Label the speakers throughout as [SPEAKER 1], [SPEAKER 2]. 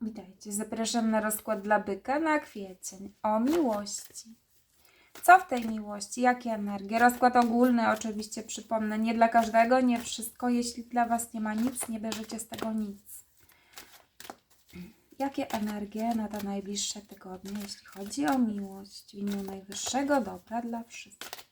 [SPEAKER 1] Witajcie, zapraszam na rozkład dla byka na kwiecień o miłości. Co w tej miłości? Jakie energie? Rozkład ogólny, oczywiście przypomnę, nie dla każdego, nie wszystko. Jeśli dla Was nie ma nic, nie bierzecie z tego nic. Jakie energie na te najbliższe tygodnie, jeśli chodzi o miłość w imię najwyższego dobra dla wszystkich?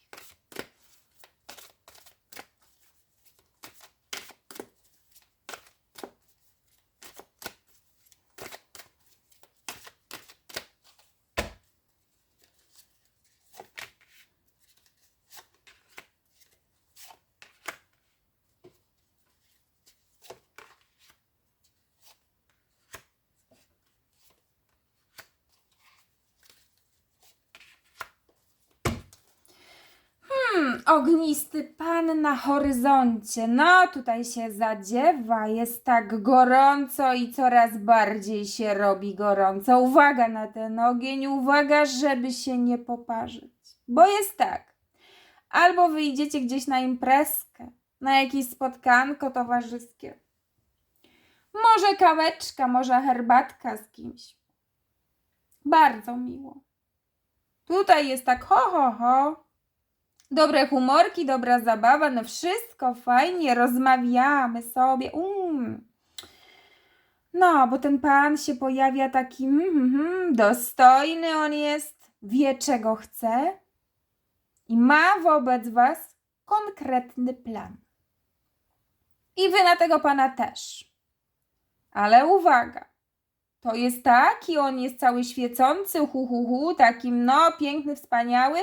[SPEAKER 1] Ognisty pan na horyzoncie. No, tutaj się zadziewa, jest tak gorąco i coraz bardziej się robi gorąco. Uwaga na ten ogień, uwaga, żeby się nie poparzyć. Bo jest tak, albo wyjdziecie gdzieś na imprezkę, na jakieś spotkanko towarzyskie. Może kaweczka, może herbatka z kimś. Bardzo miło. Tutaj jest tak ho, ho, ho. Dobre humorki, dobra zabawa, no wszystko fajnie, rozmawiamy sobie. Um. No, bo ten pan się pojawia taki mm, mm, dostojny on jest, wie czego chce i ma wobec was konkretny plan. I wy na tego pana też. Ale uwaga, to jest taki, on jest cały świecący, hu, hu, hu, takim no piękny, wspaniały,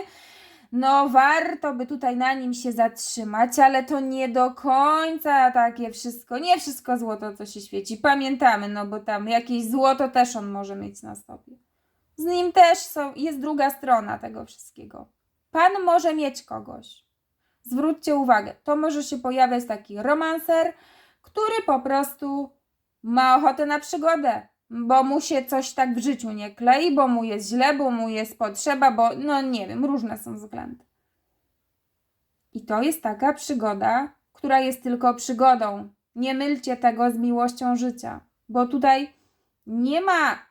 [SPEAKER 1] no warto by tutaj na nim się zatrzymać, ale to nie do końca takie wszystko, nie wszystko złoto, co się świeci. Pamiętamy, no bo tam jakieś złoto też on może mieć na sobie. Z nim też są, jest druga strona tego wszystkiego. Pan może mieć kogoś. Zwróćcie uwagę, to może się pojawiać taki romanser, który po prostu ma ochotę na przygodę, bo mu się coś tak w życiu nie klei, bo mu jest źle, bo mu jest potrzeba, bo no nie wiem, różne są względy. I to jest taka przygoda, która jest tylko przygodą. Nie mylcie tego z miłością życia, bo tutaj nie ma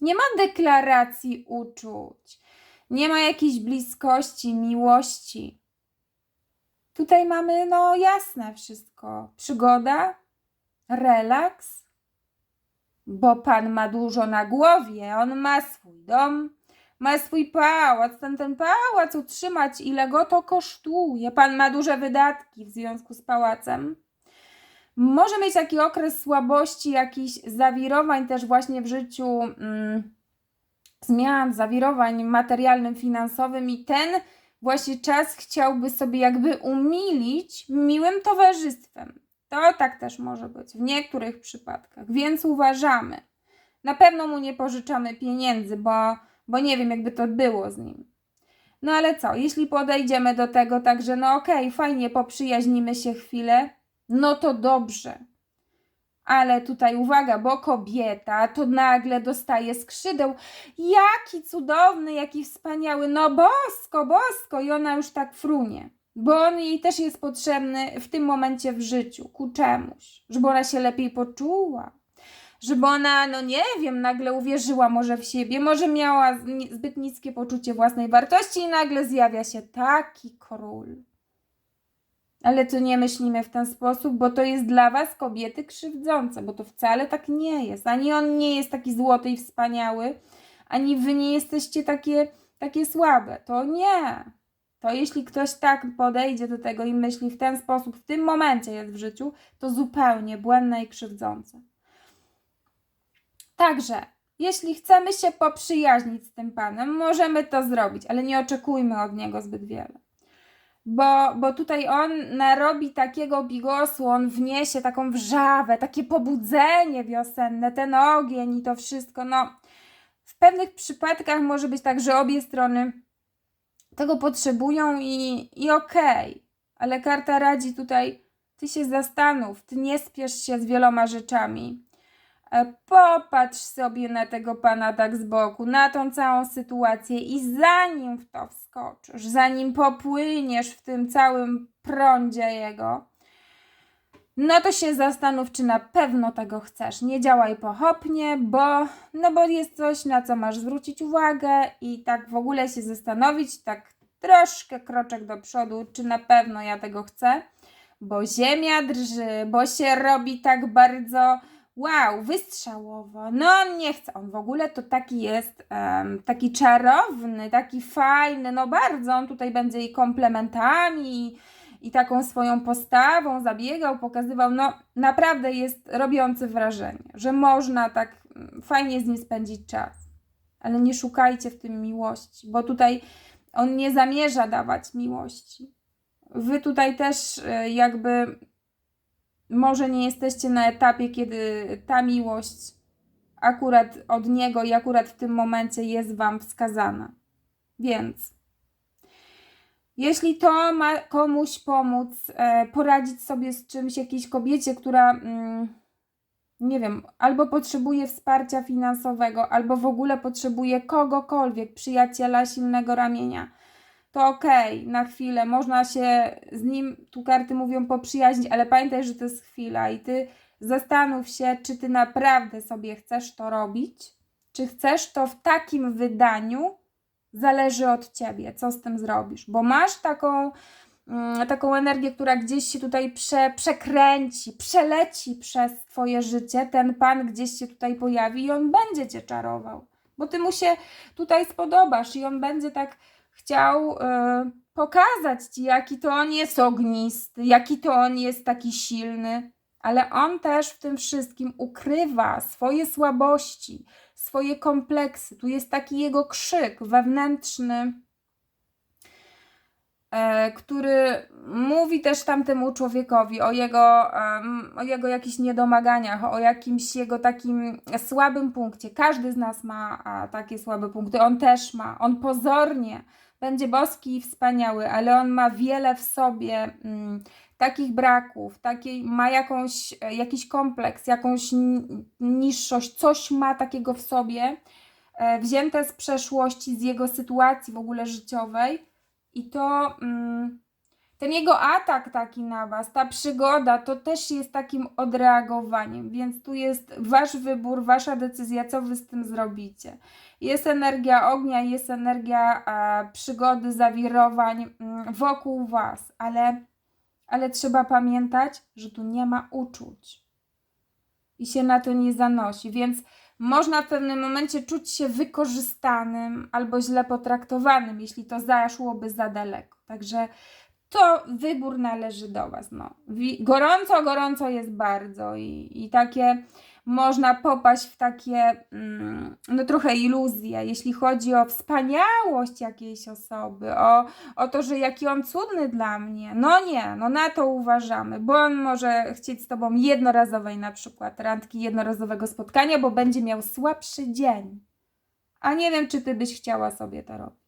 [SPEAKER 1] nie ma deklaracji uczuć, nie ma jakiejś bliskości, miłości. Tutaj mamy no jasne wszystko. Przygoda, relaks, bo pan ma dużo na głowie, on ma swój dom, ma swój pałac, ten, ten pałac utrzymać, ile go to kosztuje. Pan ma duże wydatki w związku z pałacem. Może mieć taki okres słabości, jakichś zawirowań też właśnie w życiu, mm, zmian, zawirowań materialnym, finansowym i ten właśnie czas chciałby sobie jakby umilić miłym towarzystwem. To tak też może być w niektórych przypadkach, więc uważamy. Na pewno mu nie pożyczamy pieniędzy, bo, bo nie wiem, jakby to było z nim. No ale co, jeśli podejdziemy do tego tak, że no okej, fajnie, poprzyjaźnimy się chwilę, no to dobrze. Ale tutaj uwaga, bo kobieta to nagle dostaje skrzydeł. Jaki cudowny, jaki wspaniały, no bosko, bosko, i ona już tak frunie bo on jej też jest potrzebny w tym momencie w życiu, ku czemuś, żeby ona się lepiej poczuła, żeby ona, no nie wiem, nagle uwierzyła może w siebie, może miała zbyt niskie poczucie własnej wartości i nagle zjawia się taki król. Ale to nie myślimy w ten sposób, bo to jest dla was kobiety krzywdzące, bo to wcale tak nie jest. Ani on nie jest taki złoty i wspaniały, ani wy nie jesteście takie, takie słabe. To nie to jeśli ktoś tak podejdzie do tego i myśli w ten sposób, w tym momencie jest w życiu, to zupełnie błędne i krzywdzące. Także, jeśli chcemy się poprzyjaźnić z tym panem, możemy to zrobić, ale nie oczekujmy od niego zbyt wiele. Bo, bo tutaj on narobi takiego bigosu, on wniesie taką wrzawę, takie pobudzenie wiosenne, ten ogień i to wszystko. No, w pewnych przypadkach może być tak, że obie strony tego potrzebują i, i okej. Okay. Ale karta radzi tutaj, ty się zastanów, ty nie spiesz się z wieloma rzeczami. E, popatrz sobie na tego pana tak z boku, na tą całą sytuację i zanim w to wskoczysz, zanim popłyniesz w tym całym prądzie jego, no to się zastanów, czy na pewno tego chcesz. Nie działaj pochopnie, bo, no bo jest coś, na co masz zwrócić uwagę i tak w ogóle się zastanowić, tak troszkę kroczek do przodu, czy na pewno ja tego chcę, bo ziemia drży, bo się robi tak bardzo wow, wystrzałowo. No on nie chce, on w ogóle to taki jest, em, taki czarowny, taki fajny, no bardzo, on tutaj będzie i komplementami, i taką swoją postawą zabiegał, pokazywał, no naprawdę jest robiący wrażenie, że można tak mm, fajnie z nim spędzić czas. Ale nie szukajcie w tym miłości, bo tutaj on nie zamierza dawać miłości. Wy tutaj też y, jakby może nie jesteście na etapie, kiedy ta miłość akurat od niego i akurat w tym momencie jest wam wskazana. Więc jeśli to ma komuś pomóc, e, poradzić sobie z czymś, jakiejś kobiecie, która, mm, nie wiem, albo potrzebuje wsparcia finansowego, albo w ogóle potrzebuje kogokolwiek, przyjaciela, silnego ramienia, to okej, na chwilę, można się z nim, tu karty mówią, poprzyjaźnić, ale pamiętaj, że to jest chwila i ty zastanów się, czy ty naprawdę sobie chcesz to robić, czy chcesz to w takim wydaniu, zależy od ciebie, co z tym zrobisz, bo masz taką, mm, taką energię, która gdzieś się tutaj prze, przekręci, przeleci przez twoje życie, ten pan gdzieś się tutaj pojawi i on będzie cię czarował, bo ty mu się tutaj spodobasz i on będzie tak chciał y, pokazać ci, jaki to on jest ognisty, jaki to on jest taki silny, ale on też w tym wszystkim ukrywa swoje słabości, swoje kompleksy. Tu jest taki jego krzyk wewnętrzny, e, który mówi też tamtemu człowiekowi o jego, o jego jakichś niedomaganiach, o jakimś jego takim słabym punkcie. Każdy z nas ma takie słabe punkty, on też ma. On pozornie będzie boski i wspaniały, ale on ma wiele w sobie mm, takich braków, takiej, ma jakąś, e, jakiś kompleks, jakąś ni- niższość, coś ma takiego w sobie, e, wzięte z przeszłości, z jego sytuacji w ogóle życiowej i to mm, ten jego atak taki na was, ta przygoda, to też jest takim odreagowaniem, więc tu jest wasz wybór, wasza decyzja, co wy z tym zrobicie. Jest energia ognia, jest energia przygody, zawirowań mm, wokół was, ale ale trzeba pamiętać, że tu nie ma uczuć i się na to nie zanosi, więc można w pewnym momencie czuć się wykorzystanym albo źle potraktowanym, jeśli to zaszłoby za daleko. Także to wybór należy do Was. No. Gorąco, gorąco jest bardzo i, i takie można popaść w takie mm, no trochę iluzje, jeśli chodzi o wspaniałość jakiejś osoby, o, o to, że jaki on cudny dla mnie. No nie, no na to uważamy, bo on może chcieć z Tobą jednorazowej na przykład randki, jednorazowego spotkania, bo będzie miał słabszy dzień. A nie wiem, czy Ty byś chciała sobie to robić.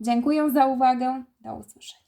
[SPEAKER 1] Dziękuję za uwagę. Do usłyszenia.